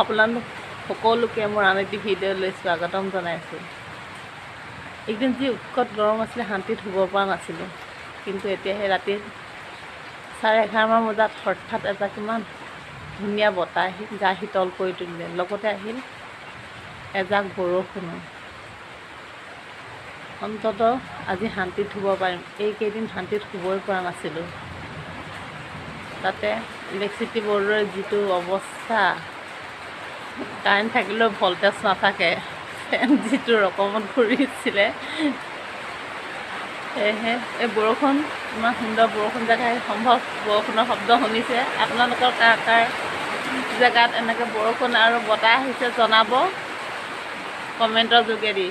আপোনালোক সকলোকে মোৰ আন এটি ভিডিঅ'লৈ স্বাগতম জনাইছোঁ। এইকেইদিন যি উৎকট গৰম আছিলে শান্তিত শুব পৰা নাছিলোঁ। কিন্তু এতিয়া সেই ৰাতি চাৰে এঘাৰমান বজাত হঠাৎ এজাক ইমান ধুনীয়া বতাহ আহিল গা শীতল কৰি তুলিলে। লগতে আহিল এজাক বৰষুণো। অন্ততঃ আজি শান্তিত শুব পাৰিম। এইকেইদিন শান্তিত শুবই পৰা নাছিলোঁ। তাতে ইলেক্ট্ৰিচিটি বৰ্ডৰ যিটো অৱস্থা কাৰেণ্ট থাকিলেও ভল্টেজ নাথাকে। ফেন যিটো ৰকমত ঘূৰিছিলে। সেয়েহে এই বৰষুণ ইমান সুন্দৰ বৰষুণ জেগাই সম্ভৱ বৰষুণৰ শব্দ শুনিছে। আপোনালোকৰ কাৰ কাৰ জেগাত এনেকৈ বৰষুণ আৰু বতাহ আহিছে জনাব কমেণ্টৰ যোগেদি।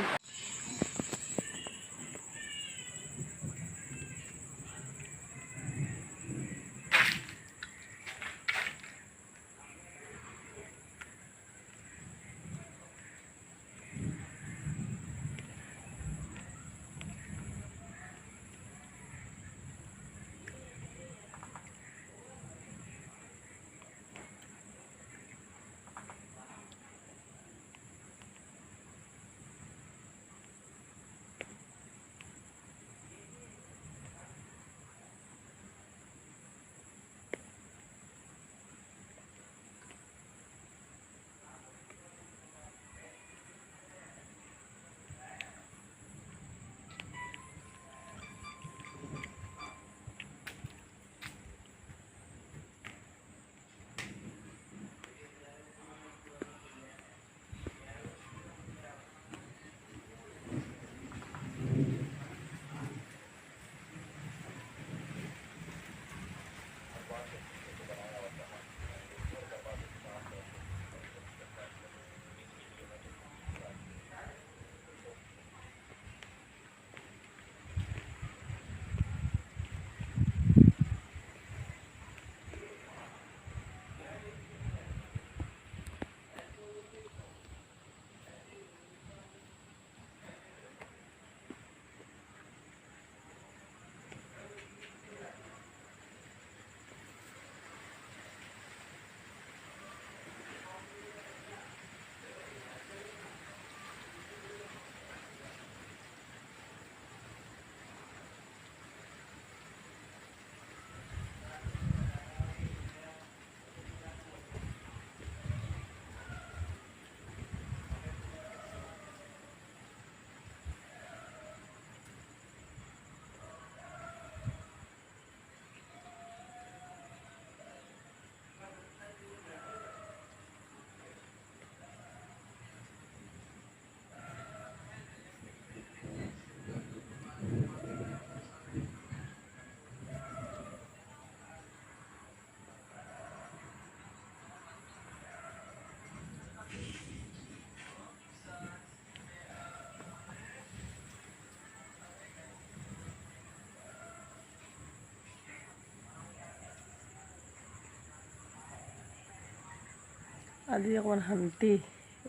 আজি অকণমান শান্তি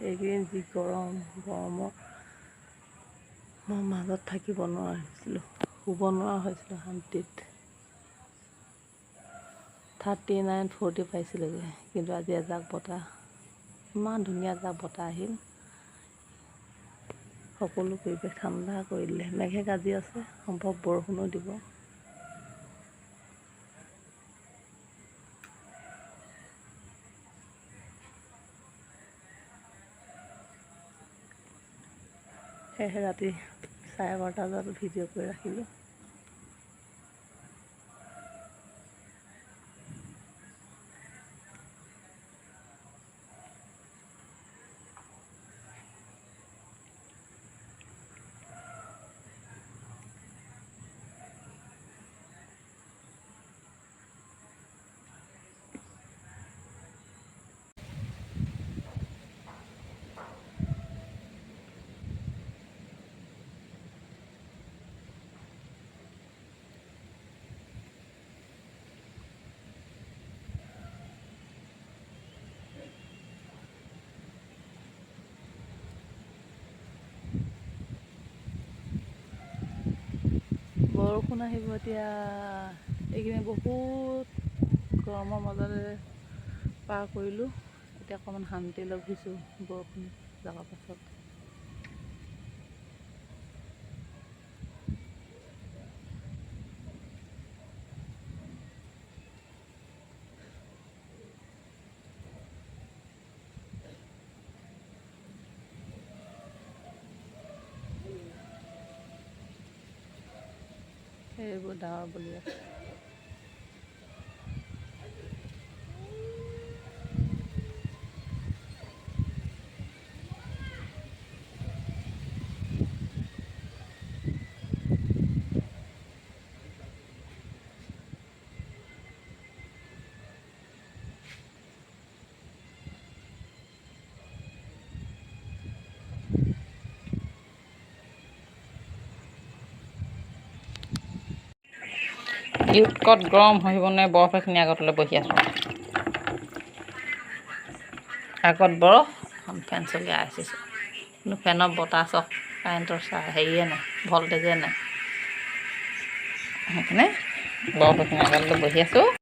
এইকেইদিন যি গৰম গৰমত মই মাজত থাকিব নোৱাৰা হৈছিলোঁ শুব নোৱাৰা হৈছিলোঁ শান্তিত থাৰ্টি নাইন ফৰ্টি পাইছিলোঁগৈ কিন্তু আজি এজাক বতাহ ইমান ধুনীয়া এজাক বতাহ আহিল সকলো পৰিৱেশ ঠাণ্ডা কৰি দিলে মেঘে গাজি আছে সম্ভৱ বৰষুণো দিব সেয়েহে ৰাতি চাৰে বাৰটা বজাত ভিডিঅ' কৰি ৰাখিলোঁ। বৰষুণ আহিব এতিয়া এইকেইদিন বহুত গৰমৰ মাজতে পাৰ কৰিলোঁ। এতিয়া অকণমান শান্তি লগ হৈছোঁ বৰষুণ জগাৰ পাছত। সেইবোৰ ডাৱৰ বুলি ইউটকত গৰম নোৱাৰি বৰফ এখিনি আগতলৈ বহি আছোঁ। আগত বৰফ ফেন চলি আহিছোঁ কিন্তু ফেনৰ বতাহ চক কাৰেণ্টৰ চা হেৰিয়ে নাই ভল্টেজে নাই। সেইকাৰণে বৰফ এখিনি আগতলৈ বহি আছোঁ।